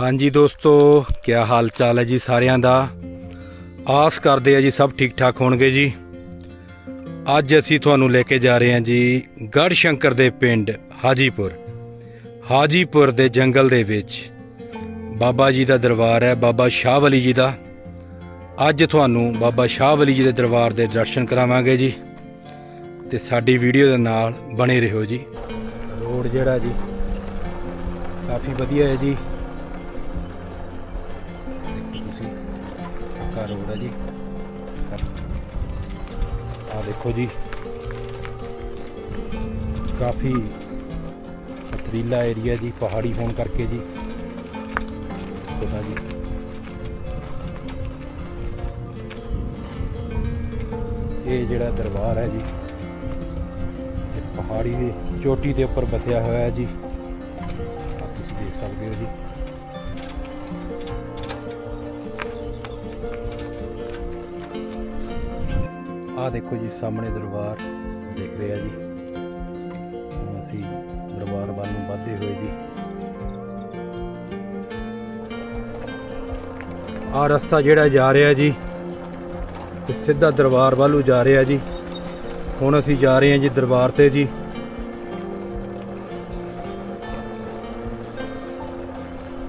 ਹਾਂਜੀ ਦੋਸਤੋ ਕੀ ਹਾਲ ਚਾਲ ਹੈ ਜੀ ਸਾਰਿਆਂ ਦਾ? ਆਸ ਕਰਦੇ ਆ ਜੀ ਸਭ ਠੀਕ ਠਾਕ ਹੋਣਗੇ ਜੀ। ਅੱਜ ਅਸੀਂ ਤੁਹਾਨੂੰ ਲੈ ਕੇ ਜਾ ਰਹੇ ਹਾਂ ਜੀ ਗੜ ਸ਼ੰਕਰ ਦੇ ਪਿੰਡ ਹਾਜੀਪੁਰ। ਹਾਜੀਪੁਰ ਦੇ ਜੰਗਲ ਦੇ ਵਿੱਚ। ਬਾਬਾ ਜੀ ਦਾ ਦਰਬਾਰ ਹੈ, ਬਾਬਾ ਸ਼ਾਹ ਵਲੀ ਜੀ ਦਾ। ਅੱਜ ਤੁਹਾਨੂੰ ਬਾਬਾ ਸ਼ਾਹ ਵਲੀ ਜੀ ਦੇ ਦਰਬਾਰ ਦੇ ਦਰਸ਼ਨ ਕਰਾਵਾਂਗੇ ਜੀ। ਤੇ ਸਾਡੀ ਵੀਡੀਓ ਦੇ ਨਾਲ ਬਣੇ ਰਹੋ ਜੀ। ਰੋਡ ਜਿਹੜਾ ਜੀ, ਕਾਫੀ ਵਧੀਆ ਹੈ ਜੀ। ਪੱਕਾ ਰੋਡ ਹੈ ਜੀ। ਆ ਦੇਖੋ ਜੀ। ਕਾਫੀ ਪਥਰੀਲਾ ਏਰੀਆ ਜੀ, ਪਹਾੜੀ ਹੋਣ ਕਰਕੇ ਜੀ। ਦੇਖੋ ਜੀ। ਇਹ ਜਿਹੜਾ ਦਰਬਾਰ ਹੈ ਜੀ ਪਹਾੜੀ ਦੀ ਚੋਟੀ ਦੇ ਉੱਪਰ ਵਸਿਆ ਹੋਇਆ ਹੈ ਜੀ। ਤੁਸੀਂ ਦੇਖ ਸਕਦੇ ਹੋ ਜੀ। ਆਹ ਦੇਖੋ ਜੀ, ਸਾਹਮਣੇ ਦਰਬਾਰ ਦੇਖ ਰਿਹਾ ਜੀ। ਹੁਣ ਅਸੀਂ ਦਰਬਾਰ ਵੱਲ ਨੂੰ ਵੱਧਦੇ ਹੋਏ ਜੀ। ਆਹ ਰਸਤਾ ਜਿਹੜਾ ਜਾ ਰਿਹਾ ਜੀ, ਇਹ ਸਿੱਧਾ ਦਰਬਾਰ ਵੱਲ ਨੂੰ ਜਾ ਰਿਹਾ ਜੀ। ਹੁਣ ਅਸੀਂ ਜਾ ਰਹੇ ਹਾਂ ਜੀ ਦਰਬਾਰ ਤੇ ਜੀ।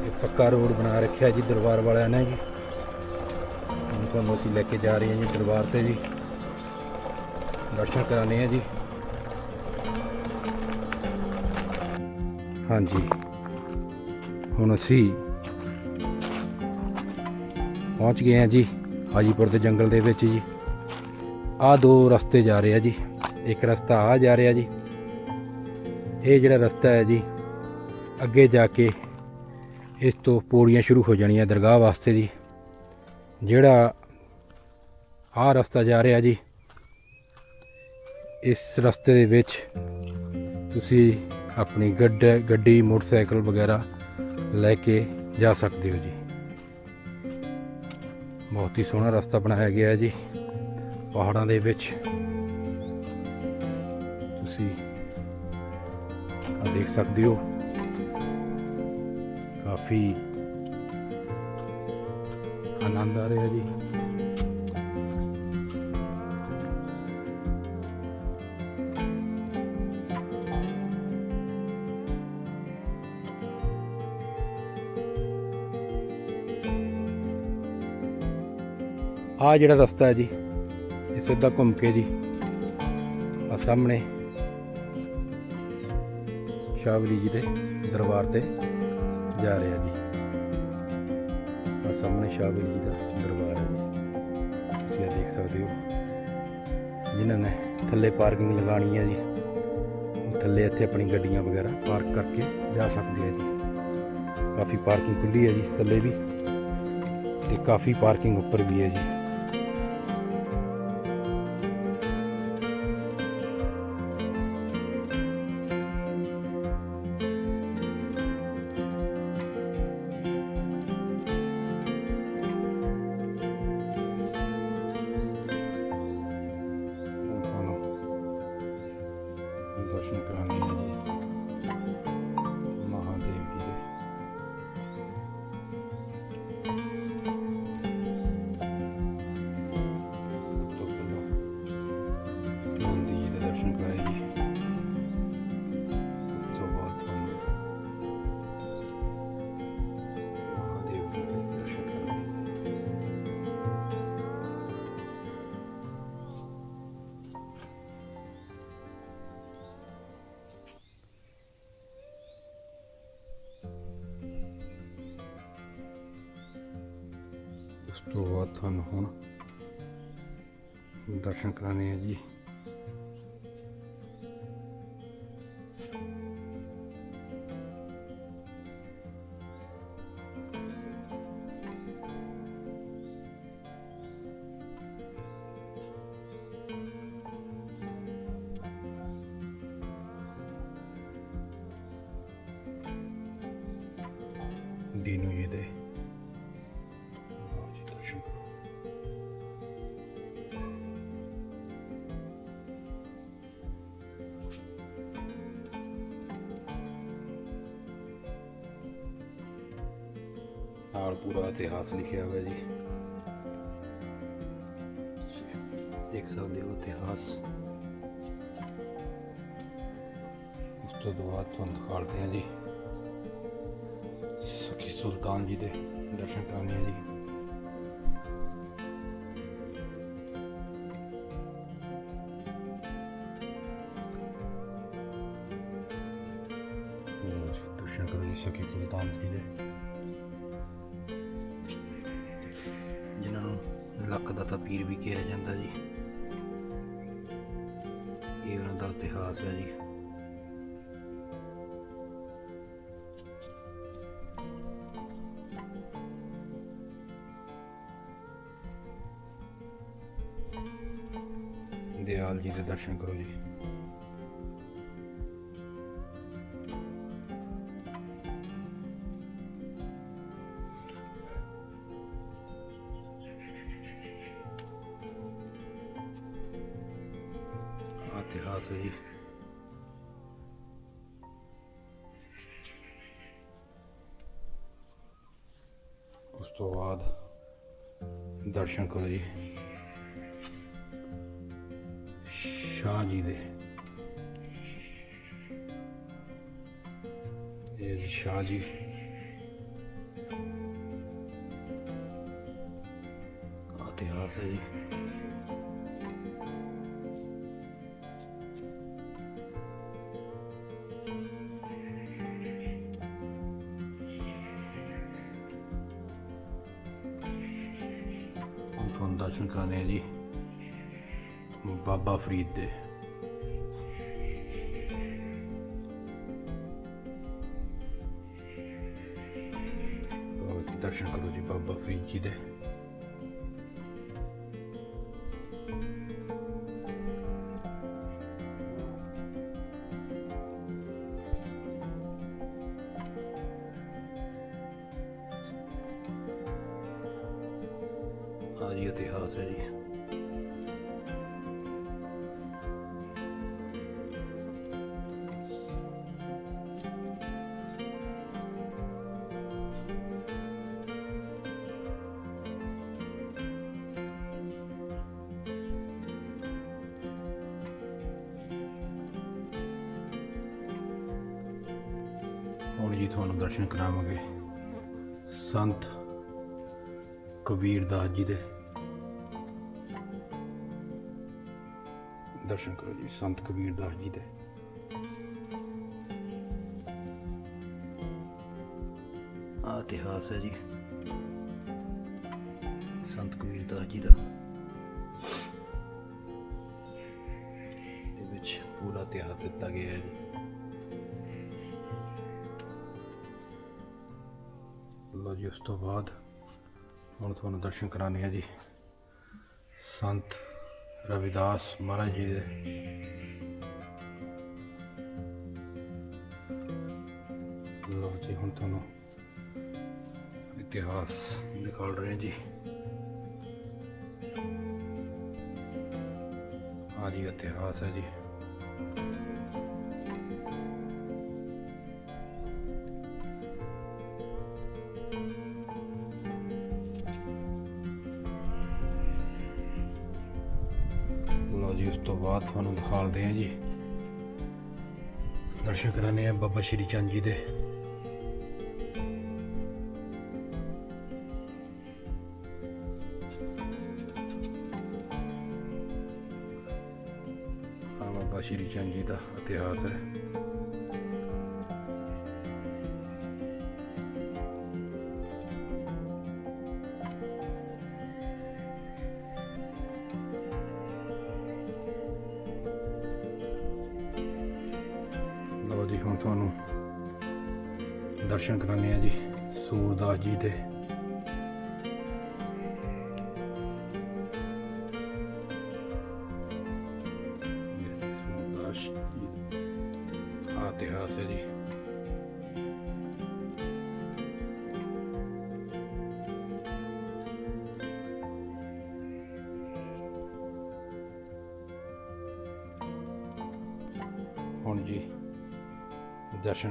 ਇਹ ਪੱਕਾ ਰੋਡ ਬਣਾ ਰੱਖਿਆ ਜੀ ਦਰਬਾਰ ਵਾਲਿਆਂ ਨੇ ਜੀ। ਹੁਣ ਤੁਹਾਨੂੰ ਅਸੀਂ ਲੈ ਕੇ ਜਾ ਰਹੇ ਹਾਂ ਜੀ ਦਰਬਾਰ ਤੇ ਜੀ। ਦਰਸ਼ਨ ਕਰਾਣੇ ਆ ਜੀ। ਹਾਂਜੀ। ਹੁਣ ਅਸੀਂ ਪਹੁੰਚ ਗਏ ਹਾਂ ਜੀ, ਹਾਜੀਪੁਰ ਦੇ ਜੰਗਲ ਦੇ ਵਿੱਚ ਜੀ। ਆਹ ਦੋ ਰਸਤੇ ਜਾ ਰਹੇ ਆ ਜੀ। ਇੱਕ ਰਸਤਾ ਆ ਜਾ ਰਿਹਾ ਜੀ। ਇਹ ਜਿਹੜਾ ਰਸਤਾ ਹੈ ਜੀ, ਅੱਗੇ ਜਾ ਕੇ ਇਸ ਤੋਂ ਪੌੜੀਆਂ ਸ਼ੁਰੂ ਹੋ ਜਾਣੀਆਂ ਦਰਗਾਹ ਵਾਸਤੇ ਜੀ। ਜਿਹੜਾ ਆਹ ਰਸਤਾ ਜਾ ਰਿਹਾ ਜੀ ਇਸ ਰਸਤੇ ਦੇ ਵਿੱਚ ਤੁਸੀਂ ਆਪਣੀ ਗੱਡ, ਗੱਡੀ, ਮੋਟਰਸਾਈਕਲ ਵਗੈਰਾ ਲੈ ਕੇ ਜਾ ਸਕਦੇ ਹੋ ਜੀ। ਬਹੁਤ ਹੀ ਸੋਹਣਾ ਰਸਤਾ ਬਣਾਇਆ ਗਿਆ ਹੈ ਜੀ। ਪਹਾੜਾਂ ਦੇ ਵਿੱਚ ਤੁਸੀਂ ਆ ਦੇਖ ਸਕਦੇ ਹੋ। ਕਾਫੀ ਆਨੰਦ ਆ ਰਿਹਾ ਜੀ। ਆ ਜਿਹੜਾ ਰਸਤਾ ਹੈ ਜੀ, ਇਹ ਸਿੱਧਾ ਘੁੰਮ ਕੇ ਜੀ ਆ ਸਾਹਮਣੇ ਸ਼ਾਵਲੀ ਜੀ ਦੇ ਦਰਬਾਰ ਤੇ ਜਾ ਰਿਹਾ ਜੀ। ਆ ਸਾਹਮਣੇ ਸ਼ਾਵਲੀ ਜੀ ਦਾ ਦਰਬਾਰ ਹੈ ਜੀ। ਤੁਸੀਂ ਇਹ ਦੇਖ ਸਕਦੇ ਹੋ, ਜਿਨ੍ਹਾਂ ਨੇ ਥੱਲੇ ਪਾਰਕਿੰਗ ਲਗਾਣੀ ਹੈ ਜੀ। ਥੱਲੇ ਇੱਥੇ ਆਪਣੀ ਗੱਡੀਆਂ ਵਗੈਰਾ ਪਾਰਕ ਕਰਕੇ ਜਾ ਸਕਦੇ ਆ ਜੀ। ਕਾਫੀ ਪਾਰਕਿੰਗ ਖੁੱਲੀ ਹੈ ਜੀ, ਥੱਲੇ ਵੀ ਤੇ ਕਾਫੀ ਪਾਰਕਿੰਗ ਉੱਪਰ ਵੀ ਹੈ ਜੀ। ਤੋਂ ਬਾਅਦ ਤੁਹਾਨੂੰ ਹੁਣ ਦਰਸ਼ਨ ਕਰਾਣੇ ਆ ਜੀ। ਨਾਲ ਪੂਰਾ ਇਤਿਹਾਸ ਲਿਖਿਆ ਹੋਇਆ ਜੀ ਤੁਸੀਂ ਦੇਖ ਸਕਦੇ ਹੋ ਇਤਿਹਾਸ ਉਸ ਤੋਂ ਬਾਅਦ ਤੁਹਾਨੂੰ ਦਿਖਾਉਂਦੇ ਹਾਂ ਜੀ ਸਖੀ ਸੁਲਤਾਨ ਜੀ ਦੇ ਦਰਸ਼ਨ ਕਰਾਉਂਦੇ ਹਾਂ ਜੀ ਨੂੰ ਦਾ ਤਾਂ ਪੀਰ ਵੀ ਕਿਹਾ ਜਾਂਦਾ ਜੀ। ਇਹ ਉਹਨਾਂ ਦਾ ਇਤਿਹਾਸ ਹੈ ਜੀ। ਦਿਆਲ ਜੀ ਦੇ ਦਰਸ਼ਨ ਕਰੋ ਜੀ। ਆਹ ਇਤਿਹਾਸ ਹੈ ਜੀ ਉਸ ਤੋਂ ਬਾਅਦ ਦਰਸ਼ਨ ਕਰੋ ਜੀ ਸ਼ਾਹ ਜੀ ਦੇ ਇਹ ਜੀ ਸ਼ਾਹ ਜੀ ਆਹ ਇਤਿਹਾਸ ਹੈ ਜੀ ਹੁਣ ਜੀ ਇਤਿਹਾਸ ਹੈ ਜੀ। ਹੁਣ ਜੀ ਤੁਹਾਨੂੰ ਦਰਸ਼ਨ ਕਰਾਵਾਂਗੇ। ਸੰਤ ਕਬੀਰ ਦਾਸ ਜੀ ਦੇ ਦਰਸ਼ਨ ਕਰੋ ਜੀ ਸੰਤ ਕਬੀਰ ਦਾਸ ਜੀ ਦੇ। ਆ ਇਤਿਹਾਸ ਹੈ ਜੀ। ਸੰਤ ਕਬੀਰ ਦਾਸ ਜੀ ਦਾ। ਦੇ ਵਿੱਚ ਪੂਰਾ ਇਤਿਹਾਸ ਦਿੱਤਾ ਗਿਆ ਹੈ ਜੀ। ਲਓ ਜੀ ਉਸ ਤੋਂ ਬਾਅਦ ਹੁਣ ਤੁਹਾਨੂੰ ਦਰਸ਼ਨ ਕਰਾਣੇ ਆ ਜੀ। ਸੰਤ ਰਵਿਦਾਸ ਮਹਾਰਾਜ ਜੀ ਦੇ ਲਓ ਜੀ, ਹੁਣ ਤੁਹਾਨੂੰ ਇਤਿਹਾਸ ਨਿਕਾਲ ਰਹੇ ਜੀ। ਆ ਜੀ, ਇਤਿਹਾਸ ਹੈ ਜੀ। ਜੀ, ਉਸ ਤੋਂ ਬਾਅਦ ਤੁਹਾਨੂੰ ਦਿਖਾਲਦੇ ਹਾਂ ਜੀ। ਦਰਸ਼ਨ ਕਰਾਣੇ ਆ ਬਾਬਾ ਸ਼੍ਰੀ ਚੰਦ ਜੀ ਦੇ। ਬਾਬਾ ਸ਼੍ਰੀ ਚੰਦ ਜੀ ਦਾ ਇਤਿਹਾਸ ਹੈ। ਹੁਣ ਤੁਹਾਨੂੰ ਦਰਸ਼ਨ ਕਰਾਣੇ ਆ ਜੀ। ਸੂਰਦਾਸ ਜੀ ਦੇ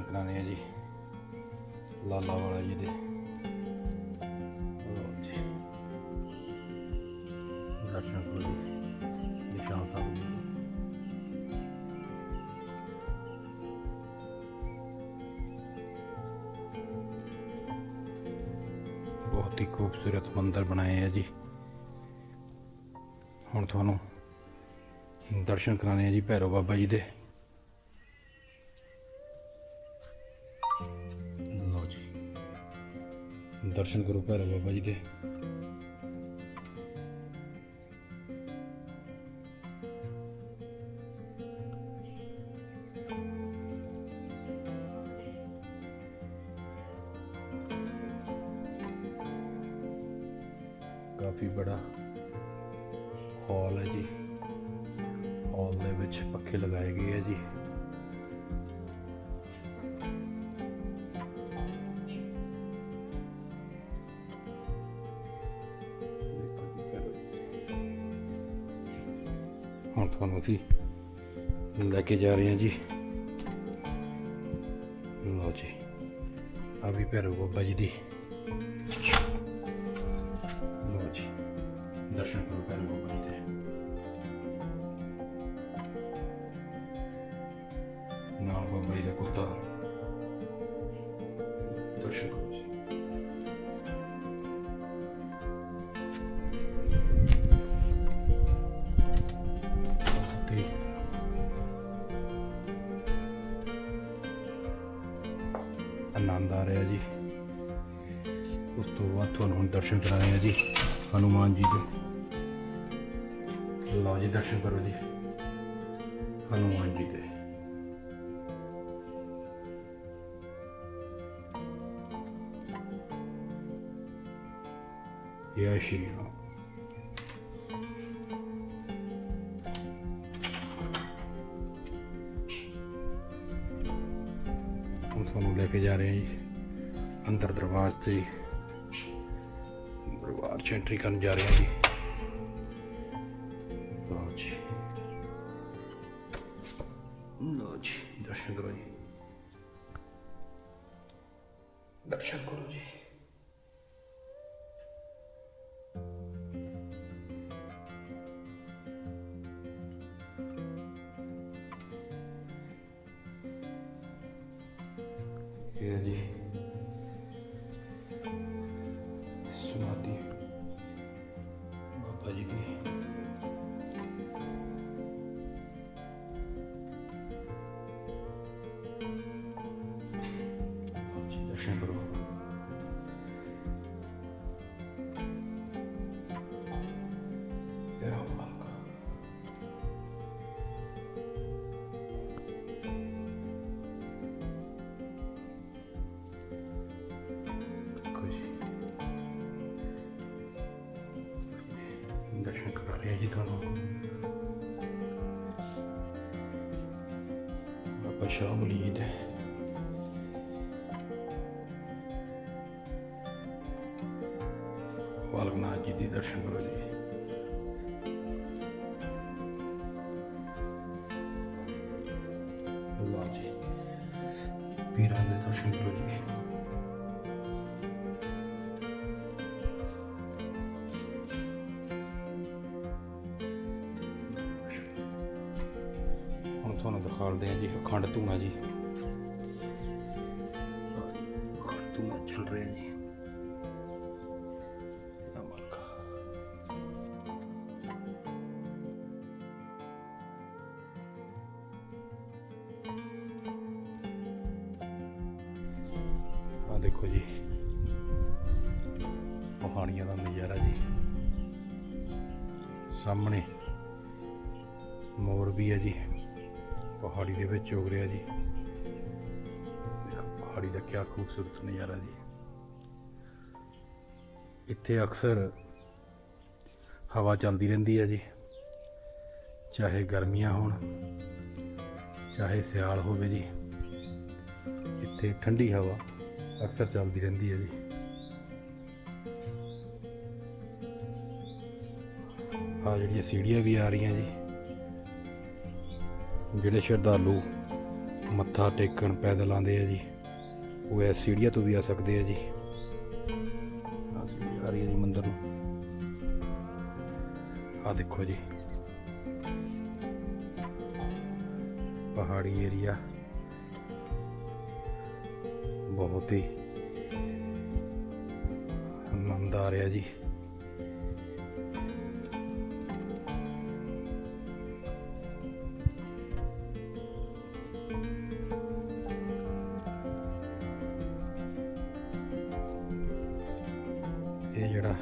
ਕਰਾਣੇ ਆ ਜੀ। ਲਾਲਾ ਵਾਲਾ ਜੀ ਦੇ। ਦਰਸ਼ਨ ਕਰੋ ਨਿਸ਼ਾਨ ਸਾਹਿਬ ਜੀ ਬਹੁਤ ਹੀ ਖੂਬਸੂਰਤ ਮੰਦਰ ਬਣਾਏ ਆ ਜੀ। ਹੁਣ ਤੁਹਾਨੂੰ ਦਰਸ਼ਨ ਕਰਾਣੇ ਆ ਜੀ ਭੈਰੋ ਬਾਬਾ ਜੀ ਦੇ। ਦਰਸ਼ਨ ਕਰੋ ਭੈਰੋ ਬਾਬਾ ਜੀ ਦੇ। ਹੁਣ ਤੁਹਾਨੂੰ ਅਸੀਂ ਲੈ ਕੇ ਜਾ ਰਹੇ ਹਾਂ ਜੀ। ਲਓ ਜੀ ਆ ਵੀ ਭੈਰੋ ਬਾਬਾ ਜੀ ਦੀ। ਲਓ ਜੀ, ਦਰਸ਼ਨ ਕਰੋ ਭੈਰੋ ਬਾਬਾ ਜੀ ਦੇ। ਆਨੰਦ ਆ ਰਿਹਾ ਜੀ ਉਸ ਤੋਂ ਬਾਅਦ ਤੁਹਾਨੂੰ ਹੁਣ ਦਰਸ਼ਨ ਕਰਾਏ ਆ ਜੀ ਹਨੂਮਾਨ ਜੀ ਦੇ ਲਓ ਜੀ ਦਰਸ਼ਨ ਕਰੋ ਜੀ ਹਨੂਮਾਨ ਜੀ ਦੇ ਜੈ ਸ਼੍ਰੀ ਰਾਮ ਤੁਹਾਨੂੰ ਲੈ ਕੇ ਜਾ ਰਹੇ ਹਾਂ ਜੀ। ਅੰਦਰ ਦਰਬਾਰ ਤੇ ਦਰਬਾਰ ਚ ਐਂਟਰੀ ਕਰਨ ਜਾ ਰਹੇ ਹਾਂ ਜੀ। reagitano Baixar-ho l'ide. వాళ్ళకు నా అతిథి దర్శనం కలిగి ਖਾਲਦੇ ਆ ਜੀ, ਅਖੰਡ ਧੂਣਾ ਜੀ। ਧੂਣਾ ਚੱਲ ਰਿਹਾ ਜੀ। ਆ ਦੇਖੋ ਜੀ। ਪਹਾੜੀਆਂ ਦਾ ਨਜ਼ਾਰਾ ਜੀ। ਸਾਹਮਣੇ ਮੋਰ ਵੀ ਹੈ ਜੀ। ਪਹਾੜੀ ਦੇ ਵਿੱਚ ਉਗ ਰਿਹਾ ਜੀ। ਦੇਖੋ, ਪਹਾੜੀ ਦਾ ਕੀ ਖੂਬਸੂਰਤ ਨਜ਼ਾਰਾ ਜੀ। ਇੱਥੇ ਅਕਸਰ ਹਵਾ ਚੱਲਦੀ ਰਹਿੰਦੀ ਹੈ ਜੀ। ਚਾਹੇ ਗਰਮੀਆਂ ਹੋਣ, ਚਾਹੇ ਸਿਆਲ ਹੋਵੇ ਜੀ। ਇੱਥੇ ਠੰਡੀ ਹਵਾ ਅਕਸਰ ਚੱਲਦੀ ਰਹਿੰਦੀ ਹੈ ਜੀ। ਆ ਜਿਹੜੀਆਂ ਸੀੜੀਆਂ ਵੀ ਆ ਰਹੀਆਂ ਜੀ। ਜਿਹੜੇ ਸ਼ਰਧਾਲੂ ਮੱਥਾ ਟੇਕਣ ਪੈਦਲ ਆਉਂਦੇ ਆ ਜੀ, ਉਹ ਇਸ ਸੀੜੀਆਂ ਤੋਂ ਵੀ ਆ ਸਕਦੇ ਆ ਜੀ। ਆ ਸੀੜੀ ਆ ਰਹੀ ਹੈ ਜੀ ਮੰਦਰ ਨੂੰ। ਆ ਦੇਖੋ ਜੀ। ਪਹਾੜੀ ਏਰੀਆ। ਬਹੁਤ ਹੀ ਆਨੰਦ ਬੰਦਾ ਆ ਰਿਹਾ ਜੀ। ਇਹ ਜਿਹੜਾ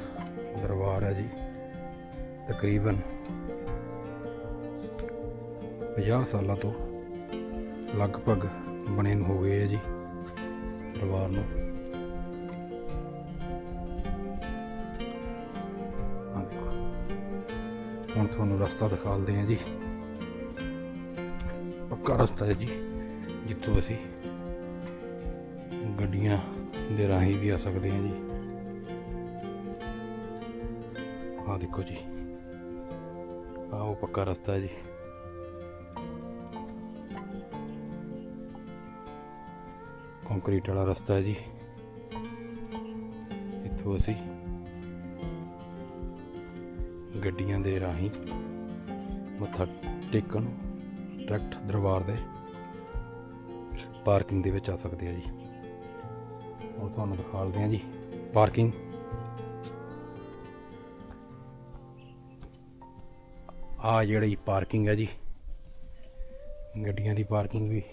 ਦਰਬਾਰ ਹੈ ਜੀ, ਤਕਰੀਬਨ 50 ਸਾਲਾਂ ਤੋਂ ਲਗਭਗ ਬਣੇ ਨੂੰ ਹੋ ਗਏ ਹੈ ਜੀ ਦਰਬਾਰ ਨੂੰ। ਹੁਣ ਤੁਹਾਨੂੰ ਰਸਤਾ ਦਿਖਾਉਂਦੇ ਹਾਂ ਜੀ। ਪੱਕਾ ਰਸਤਾ ਹੈ ਜੀ, ਜਿੱਥੋਂ ਅਸੀਂ ਗੱਡੀਆਂ ਦੇ ਰਾਹੀਂ ਵੀ ਆ ਸਕਦੇ ਹਾਂ ਜੀ। ਆਹ ਦੇਖੋ ਜੀ। ਆਹ ਉਹ ਪੱਕਾ ਰਸਤਾ ਹੈ ਜੀ। ਕੰਕਰੀਟ ਵਾਲਾ ਰਸਤਾ ਹੈ ਜੀ। ਇੱਥੋਂ ਅਸੀਂ ਗੱਡੀਆਂ ਦੇ ਰਾਹੀਂ ਮੱਥਾ ਟੇਕਣ, ਡਾਇਰੈਕਟ ਦਰਬਾਰ ਦੇ ਪਾਰਕਿੰਗ ਦੇ ਵਿੱਚ ਆ ਸਕਦੇ ਆ ਜੀ। ਹੁਣ ਤੁਹਾਨੂੰ ਦਿਖਾਉਂਦੇ ਆ ਜੀ। ਪਾਰਕਿੰਗ ਆ ਜਿਹੜੀ ਪਾਰਕਿੰਗ ਹੈ ਜੀ। ਗੱਡੀਆਂ ਦੀ ਪਾਰਕਿੰਗ ਵੀ।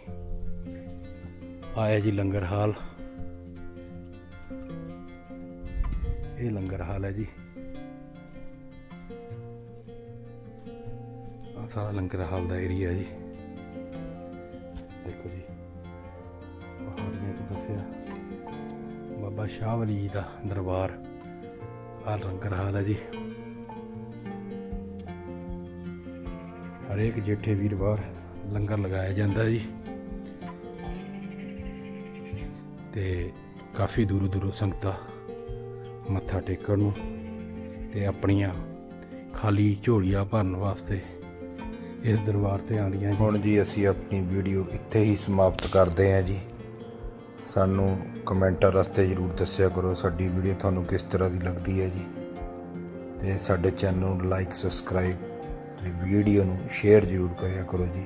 ਆਇਆ ਜੀ ਲੰਗਰ ਹਾਲ। ਇਹ ਲੰਗਰ ਹਾਲ ਹੈ ਜੀ। ਆ ਸਾਰਾ ਲੰਗਰ ਹਾਲ ਦਾ ਏਰੀਆ ਜੀ। ਦੇਖੋ ਜੀ। ਪਹਾੜੀਆਂ ਤੋਂ ਦੱਸਿਆ ਬਾਬਾ ਸ਼ਾਹ ਵਲੀ ਜੀ ਦਾ ਦਰਬਾਰ। ਆ ਲੰਗਰ ਹਾਲ ਹੈ ਜੀ। ਹਰੇਕ ਜੇਠੇ ਵੀਰਵਾਰ ਲੰਗਰ ਲਗਾਇਆ ਜਾਂਦਾ ਜੀ। ਤੇ ਕਾਫੀ ਦੂਰੋਂ ਦੂਰੋਂ ਸੰਗਤਾਂ ਮੱਥਾ ਟੇਕਣ ਨੂੰ ਤੇ ਆਪਣੀਆਂ ਖਾਲੀ ਝੋਲੀਆਂ ਭਰਨ ਵਾਸਤੇ ਇਸ ਦਰਬਾਰ ਤੇ ਆਉਂਦੀਆਂ ਹੁਣ ਜੀ ਅਸੀਂ ਆਪਣੀ ਵੀਡੀਓ ਇੱਥੇ ਹੀ ਸਮਾਪਤ ਕਰਦੇ ਹਾਂ ਜੀ। ਸਾਨੂੰ ਕਮੈਂਟਾਂ ਰਸਤੇ ਜਰੂਰ ਦੱਸਿਆ ਕਰੋ ਸਾਡੀ ਵੀਡੀਓ ਤੁਹਾਨੂੰ ਕਿਸ ਤਰ੍ਹਾਂ ਦੀ ਲੱਗਦੀ ਹੈ ਜੀ। ਤੇ ਸਾਡੇ ਚੈਨਲ ਨੂੰ ਲਾਈਕ, ਸਬਸਕ੍ਰਾਈਬ ਤੇ ਵੀਡੀਓ ਨੂੰ ਸ਼ੇਅਰ ਜਰੂਰ ਕਰਿਆ ਕਰੋ ਜੀ